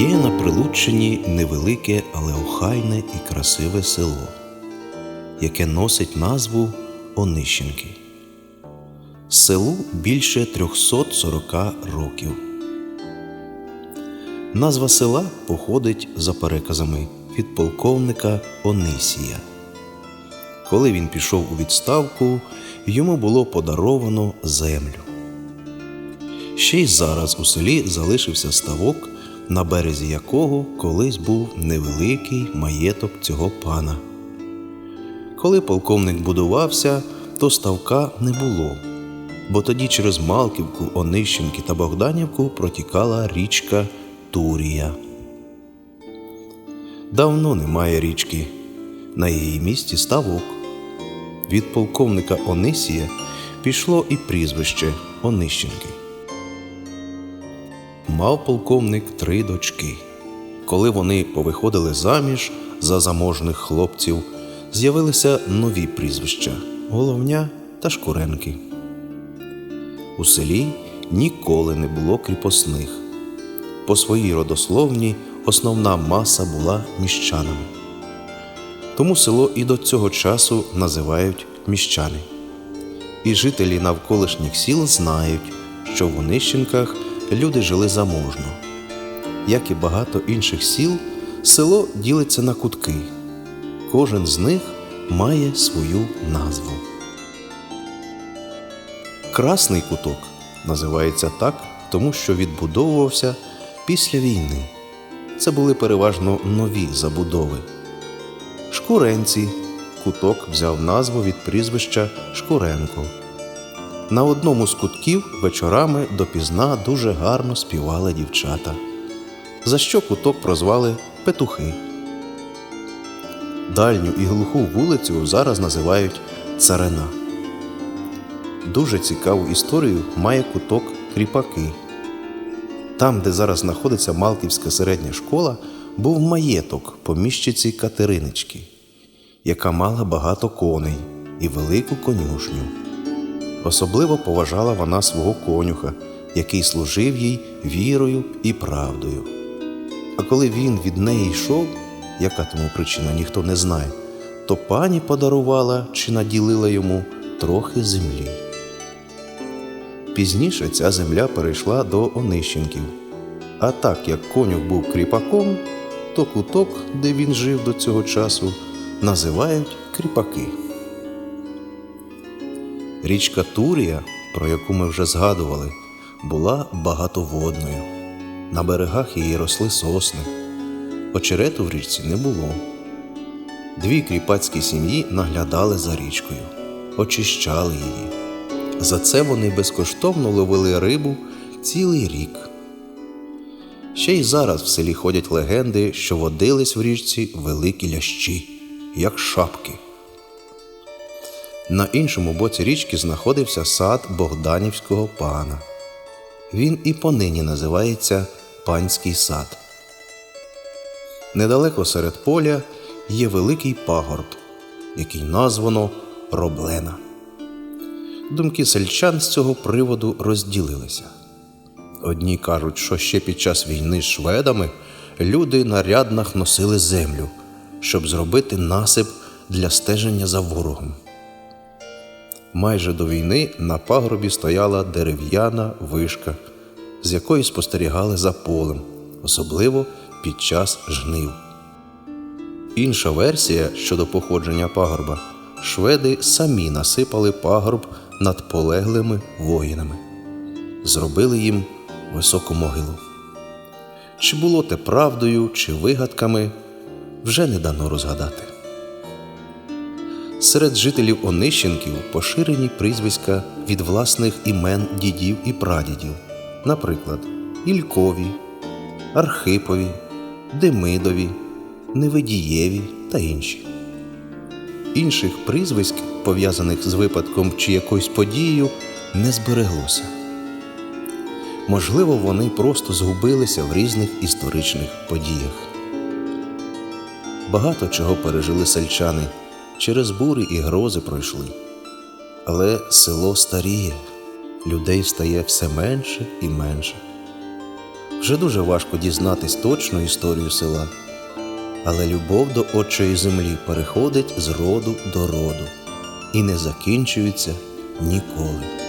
Є на Прилуччині невелике, але охайне і красиве село, яке носить назву Онищенки. Селу більше 340 років. Назва села походить за переказами від полковника Онисія. Коли він пішов у відставку, йому було подаровано землю. Ще й зараз у селі залишився ставок, на березі якого колись був невеликий маєток цього пана. Коли полковник будувався, то ставка не було, бо тоді через Малківку, Онищенки та Богданівку протікала річка Турія. Давно немає річки, на її місці ставок. Від полковника Онисія пішло і прізвище Онищенки. Мав полковник три дочки. Коли вони повиходили заміж за заможних хлопців, з'явилися нові прізвища Головня та Шкуренки. У селі ніколи не було кріпосних. По своїй родословні основна маса була міщанами. Тому село і до цього часу називають міщани. І жителі навколишніх сіл знають, що в Онищенках люди жили заможно. Як і багато інших сіл, село ділиться на кутки. Кожен з них має свою назву. Красний куток називається так, тому що відбудовувався після війни. Це були переважно нові забудови. Шкуренці куток взяв назву від прізвища Шкуренко. На одному з кутків вечорами допізна дуже гарно співали дівчата, за що куток прозвали Петухи. Дальню і глуху вулицю зараз називають Царина. Дуже цікаву історію має куток Кріпаки. Там, де зараз знаходиться Малківська середня школа, був маєток поміщиці Катеринички, яка мала багато коней і велику конюшню. Особливо поважала вона свого конюха, який служив їй вірою і правдою. А коли він від неї йшов, яка тому причина ніхто не знає, то пані подарувала чи наділила йому трохи землі. Пізніше ця земля перейшла до Онищенків. А так як конюх був кріпаком, то куток, де він жив до цього часу, називають кріпаки. Річка Турія, про яку ми вже згадували, була багатоводною. На берегах її росли сосни. Очерету в річці не було. Дві кріпацькі сім'ї наглядали за річкою, очищали її. За це вони безкоштовно ловили рибу цілий рік. Ще й зараз в селі ходять легенди, що водились в річці великі лящі, як шапки. На іншому боці річки знаходився сад Богданівського пана. Він і понині називається Панський сад. Недалеко серед поля є великий пагорб, який названо Роблена. Думки сельчан з цього приводу розділилися. Одні кажуть, що ще під час війни з шведами люди на ряднах носили землю, щоб зробити насип для стеження за ворогом. Майже до війни на пагорбі стояла дерев'яна вишка, з якої спостерігали за полем, особливо під час жнив. Інша версія щодо походження пагорба шведи самі насипали пагорб над полеглими воїнами, зробили їм високу могилу. Чи було те правдою, чи вигадками, вже не дано розгадати. Серед жителів Онищенків поширені прізвиська від власних імен дідів і прадідів, наприклад, Ількові, Архипові, Демидові, Невидієві та інші. Інших прізвиськ, пов'язаних з випадком чи якоюсь подією, не збереглося. Можливо, вони просто згубилися в різних історичних подіях. Багато чого пережили сельчани через бурі і грози пройшли. Але село старіє, людей стає все менше і менше. Вже дуже важко дізнатись точну історію села, але любов до отчої землі переходить з роду до роду і не закінчується ніколи.